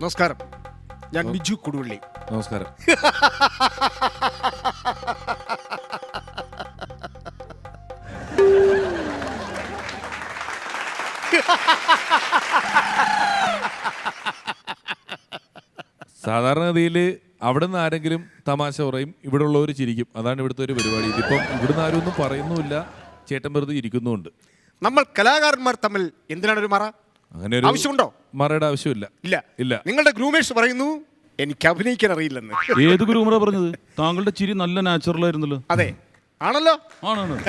നമസ്കാരം. ഞാൻ ബിജു കൊടുവള്ളി. നമസ്കാരം. സാധാരണഗതിയിൽ അവിടെ നിന്ന് ആരെങ്കിലും തമാശ പറയും ഇവിടെ ഉള്ളവർ ചിരിക്കും. അതാണ് ഇവിടുത്തെ ഒരു പരിപാടി. ഇതിപ്പം ഇവിടുന്ന് ആരും ഒന്നും പറയുന്നുമില്ല. ചേട്ടൻ വെറുതെ ഇരിക്കുന്നുണ്ട് നമ്മൾ കലാകാരന്മാർ തമ്മിൽ എന്തിനാണ് ഒരു മറ? അങ്ങനെ ഒരു ആവശ്യമുണ്ടോ? മറയുടെ ആവശ്യമില്ല. ഇല്ല. ഇല്ല. നിങ്ങളുടെ ഗ്രൂമേഴ്സ് പറയുന്നു എനിക്ക് അഭിനയിക്കാൻ അറിയില്ലെന്ന്. ഏത് ഗ്രൂമറ പറഞ്ഞത്? താങ്കളുടെ ചിരി നല്ല നാച്ചുറൽ ആയിരുന്നല്ലോ. അതെ. ആണല്ലോ? ആണാണ്.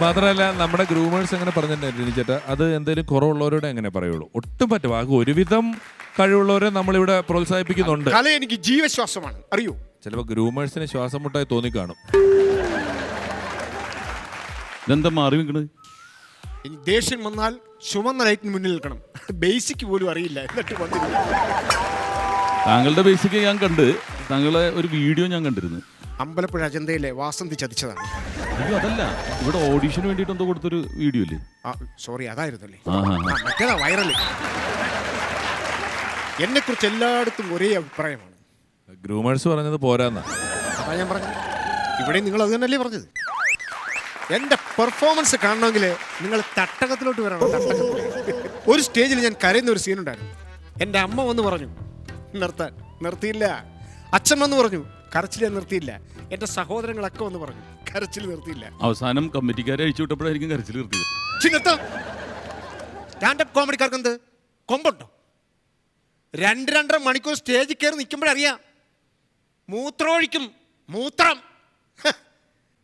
മാത്രമല്ല നമ്മുടെ ഗ്രൂമേഴ്സ് എങ്ങനെ പറഞ്ഞിട്ടുണ്ടായിരുന്നു ചേട്ടാ? അത് എന്തെങ്കിലും കുറവുള്ളവരോട് എങ്ങനെ പറയുള്ളൂ? ഒട്ടും പറ്റും ആകെ ഒരുവിധം കഴിവുള്ളവരെ നമ്മളിവിടെ പ്രോത്സാഹിപ്പിക്കുന്നുണ്ട്. കല എനിക്ക് ജീവശ്വാസമാണ്. അറിയൂ? ചിലപ്പോൾ ഗ്രൂമേഴ്സിന് ശ്വാസം മുട്ടായി തോന്നിക്കാണും. ഇതെന്താ മാറി നിൽക്കണത്? എനിക്ക് ദേഷ്യം വന്നാൽ ചുമന്ന ലൈറ്റിന് മുന്നിൽ നിൽക്കണം. ബേസിക് പോലും അറിയില്ല എന്നിട്ട് താങ്കളുടെ ബേസിക് ഞാൻ കണ്ട് താങ്കളെ ഒരു വീഡിയോ ഞാൻ കണ്ടിരുന്നു. അമ്പലപ്പുഴ അജന്തയിലെ വാസന്തി ചതിച്ചതാണ്. അയ്യോ അതല്ല. ഇവിടെ ഓഡീഷന് വേണ്ടിയിട്ട് എന്തോ കൊടുത്തൊരു വീഡിയോ അല്ലേ ആ സോറി അതായിരുന്നല്ലേ? ആഹാ ആ, മറ്റേതാ വൈറൽ. എന്നെ കുറിച്ച് എല്ലായിടത്തും ഒരേ അഭിപ്രായമാണ്. ഗ്രൂമേഴ്സ് പറഞ്ഞത് പോരാന്നാ. അതാ ഞാൻ പറഞ്ഞത്. ഇവിടെ നിങ്ങൾ അത് തന്നെയല്ലേ പറഞ്ഞത്? എന്റെ പെർഫോമൻസ് കാണണമെങ്കിൽ നിങ്ങൾ തട്ടകത്തിലോട്ട് വരണം തട്ടകത്തിൽ ഒരു സ്റ്റേജിൽ ഞാൻ കരയുന്ന ഒരു സീനുണ്ടായിരുന്നു എന്റെ അമ്മ വന്ന് പറഞ്ഞു നിർത്താൻ നിർത്തിയില്ല. അച്ഛൻ വന്ന് പറഞ്ഞു കരച്ചിൽ ഞാൻ നിർത്തിയില്ല. എന്റെ സഹോദരങ്ങളൊക്കെ വന്ന് പറഞ്ഞു കരച്ചിൽ നിർത്തിയില്ല. അവസാനം കമ്മിറ്റിക്കാരെ അഴിച്ചു വിട്ടപ്പോഴായിരിക്കും കരച്ചിൽ നിർത്തിയത്. സ്റ്റാൻഡപ്പ് കോമഡിക്കാർക്ക് എന്ത്? കൊമ്പുണ്ടോ? രണ്ട് രണ്ടര മണിക്കൂർ സ്റ്റേജിൽ കയറി നിൽക്കുമ്പോഴറിയാം. മൂത്രമൊഴിക്കും മൂത്രം. ഹ്.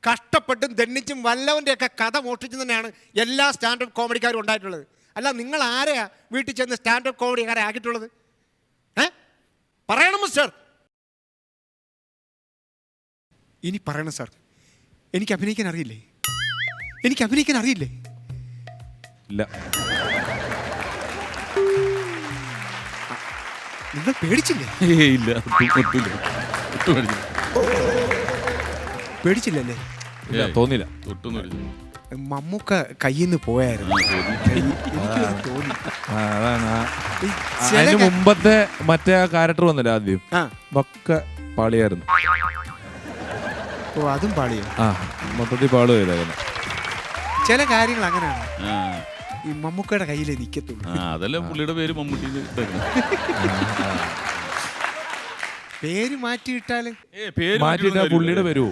കഷ്ടപ്പെട്ടും ദണ്ണിച്ചും വല്ലവന്റെയൊക്കെ കഥ മോഷ്ടിച്ചു തന്നെയാണ് എല്ലാ സ്റ്റാൻഡപ്പ് കോമഡിക്കാരും ഉണ്ടായിട്ടുള്ളത്. അല്ല നിങ്ങൾ ആരെയാ വീട്ടിൽ ചെന്ന് സ്റ്റാൻഡപ്പ് കോമഡിക്കാരെ ആക്കിയിട്ടുള്ളത്? ഏ? പറയണം മിസ്റ്റർ. ഇനി പറയണം സാർ. എനിക്ക് അഭിനയിക്കാൻ അറിയില്ലേ? എനിക്ക് അഭിനയിക്കാൻ അറിയില്ലേ? ഇല്ല. നിങ്ങൾ പേടിച്ചില്ലേ? ഇല്ല. ഒട്ടും ഒട്ടുമില്ല ഒട്ടും പേടിച്ചില്ല. പേടിച്ചില്ലല്ലേ? ഇല്ല തോന്നില്ല ഒട്ടും. മമ്മൂക്ക കയ്യിൽ നിന്ന് പോയായിരുന്നു. ആ, തോന്നി. എനിക്ക് തോന്നി. അതാണ് ചില അതിന് ക- മുമ്പത്തെ മറ്റേ ആ ക്യാരക്ടർ വന്നില്ല ആദ്യം? ആ. ഒക്കെ പാളിയായിരുന്നു. ഓ അതും പാളിയോ? ആ മൊത്തത്തിൽ പാളുമായിരുന്നു ചില കാര്യങ്ങൾ അങ്ങനെയാണ്. ആ, ഈ മമ്മൂക്കയുടെ കയ്യിലേ നിൽക്കത്തുള്ളൂ ആ, അതല്ലേ പുള്ളിയുടെ പേര് മമ്മൂട്ടി. പേര് മാറ്റിയിട്ടാൽ മാറ്റിയിട്ട് പുള്ളിയുടെ. വരുമോ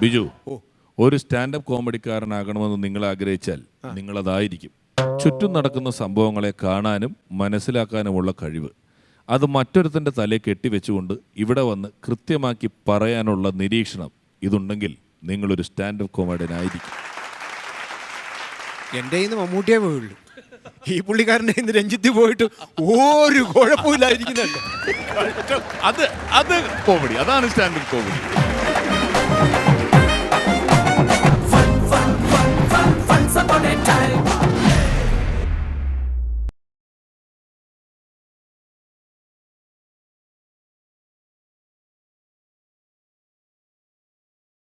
ബിജു ഒരു സ്റ്റാൻഡപ്പ് കോമഡിക്കാരനാകണമെന്ന് നിങ്ങൾ ആഗ്രഹിച്ചാൽ നിങ്ങൾ അതായിരിക്കും ചുറ്റും നടക്കുന്ന സംഭവങ്ങളെ കാണാനും മനസ്സിലാക്കാനുമുള്ള കഴിവ്. അത് മറ്റൊരുത്തന്റെ തലയെ കെട്ടിവെച്ചുകൊണ്ട് ഇവിടെ വന്ന് കൃത്യമാക്കി പറയാനുള്ള നിരീക്ഷണം ഇതുണ്ടെങ്കിൽ നിങ്ങളൊരു സ്റ്റാൻഡപ്പ് കോമഡിയനായിരിക്കും. എന്റെ ഇന്ന് മമ്മൂട്ടിയെ പോയുള്ളൂ. ഈ പുള്ളിക്കാരന്റെ ഇന്ന് രഞ്ജിത്ത് പോയിട്ട് ഒരു കുഴപ്പമില്ലായിരിക്കുന്നുണ്ട് അത് അത് കോമഡി അതാണ് സ്റ്റാൻഡപ്പ് കോമഡി